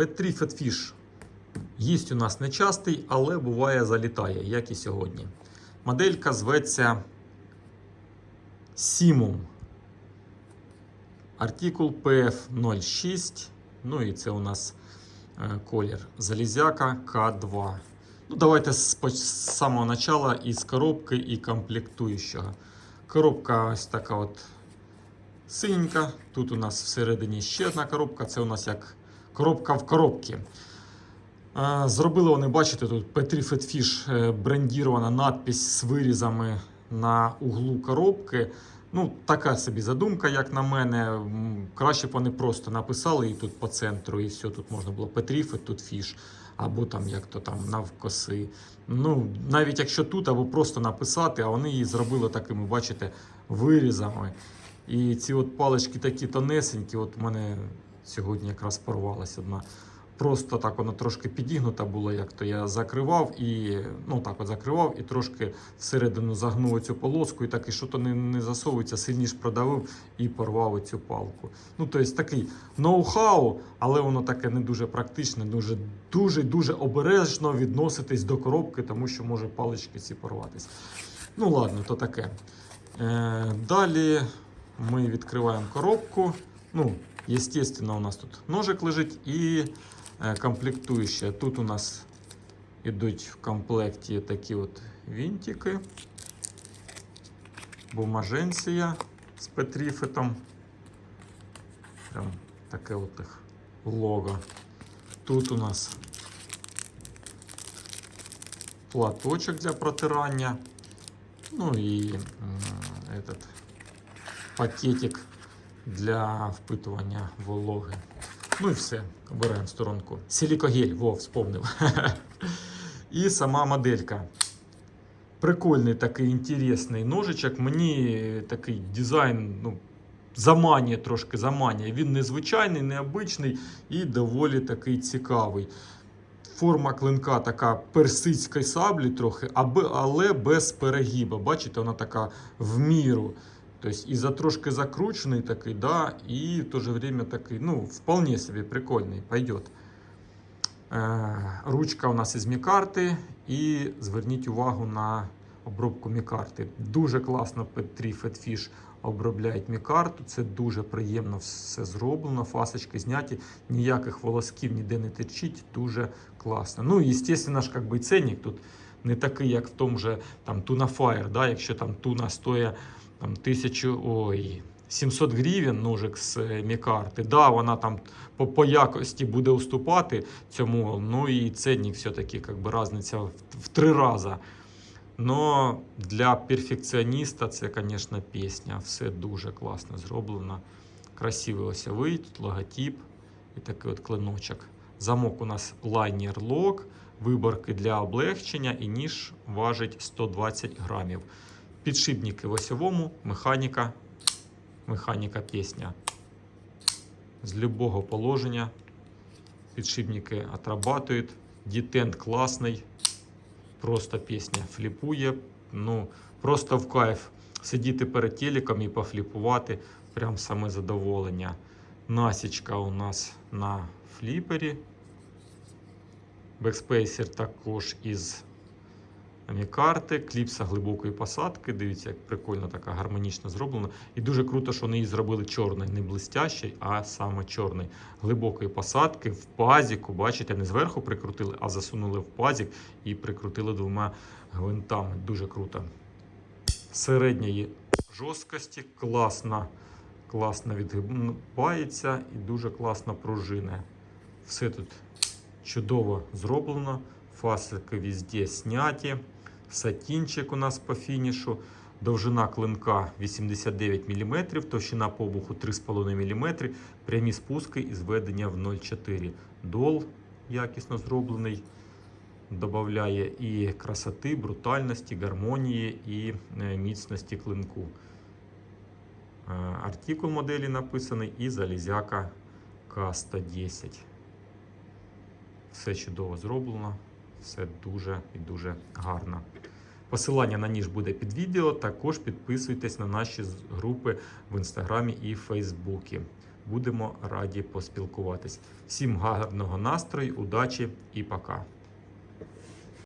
Петрі Фетфіш. Їсть у нас нечастий, але буває залітає, як і сьогодні. Моделька зветься Simum. Артикул PF06. Ну і це у нас е, колір Залізяка К2. Ну, давайте з самого начала із коробки і комплектуючого. Коробка ось така от синенька. Тут у нас всередині ще одна коробка. Це у нас як коробка в коробці. Е, Зробили вони, бачите, тут Fat е, брендірована надпись з вирізами на углу коробки. Ну, така собі задумка, як на мене. Краще б вони просто написали і тут по центру, і все, тут можна було Petrifet, тут фіш, або там як то там навкоси. Ну, навіть якщо тут, або просто написати, а вони її зробили такими, бачите, вирізами. І ці от палички такі тонесенькі, от мене сьогодні якраз порвалася одна. Просто так воно трошки підігнута було, як то я закривав і ну так от закривав і трошки всередину загнув цю полоску, і так і що то не, не засовується, сильніше продавив і порвав цю палку. Ну, тобто такий ноу-хау, але воно таке не дуже практичне, дуже дуже дуже обережно відноситись до коробки, тому що може палички ці порватися. Ну ладно, то таке. Е, далі ми відкриваємо коробку. Ну, естественно, у нас тут ножик лежить і е, комплектуюче. Тут у нас ідуть в комплекті такі от вінтики, бумаженція з петріфетом. Прям таке от їх лого. Тут у нас платочок для протирання. Ну і м, этот пакетик для впитування вологи. Ну і все, обираємо сторонку. Силікогель, во, вспомнив. І сама моделька. Прикольний такий інтересний ножичок. Мені такий дизайн ну, заманює трошки заманює. Він незвичайний, необичний і доволі такий цікавий. Форма клинка така персидської саблі трохи, але без перегіба. Бачите, вона така в міру. Тобто і за трошки закручений такий, да, і в то же время такий, ну, вполне собі прикольний, пойдет. Е, ручка у нас із мікарти, і зверніть увагу на обробку мікарти. Дуже класно Петрі Фетфіш обробляють мікарту. Це дуже приємно все зроблено. Фасочки зняті, ніяких волосків ніде не течить. Дуже класно. Ну і звісно ж, як би ценник тут не такий, як в тому же там Tuna Fire, да, якщо там туна стоїть там, тисячу, ой, 700 гривень ножик з е, мікарти. Да, вона там по, по якості буде уступати цьому, ну і ценник все-таки би, різниця в, в три рази. Но для перфекціоніста це, звісно, пісня. Все дуже класно зроблено. Красивий осьовий, тут логотип і такий от клиночок. Замок у нас лайнер лок, виборки для облегчення і ніж важить 120 грамів. Підшипники в осьовому, механіка, механіка пісня. З любого положення підшипники отрабатують. Дітент класний. Просто пісня фліпує. Ну, просто в кайф сидіти перед телеком і пофліпувати. Прям саме задоволення. Насічка у нас на фліпері. Бекспейсер також із мікарти, кліпса глибокої посадки. Дивіться, як прикольно така гармонічно зроблена. І дуже круто, що вони її зробили чорний, не блистящий, а саме чорний. Глибокої посадки в пазіку. Бачите, не зверху прикрутили, а засунули в пазік і прикрутили двома гвинтами. Дуже круто. Середньої жорсткості, класно, класно відгибається і дуже класно пружине. Все тут чудово зроблено. Фасики везде сняті. Сатінчик у нас по фінішу. Довжина клинка 89 мм, товщина побуху 3,5 мм, прямі спуски і зведення в 0,4. Дол якісно зроблений. Добавляє і красоти, брутальності, гармонії і е, міцності клинку. Е, Артикул моделі написаний і залізяка К110. Все чудово зроблено, все дуже і дуже гарно. Посилання на ніж буде під відео. Також підписуйтесь на наші групи в інстаграмі і Фейсбуці. Будемо раді поспілкуватись. Всім гарного настрою, удачі і пока.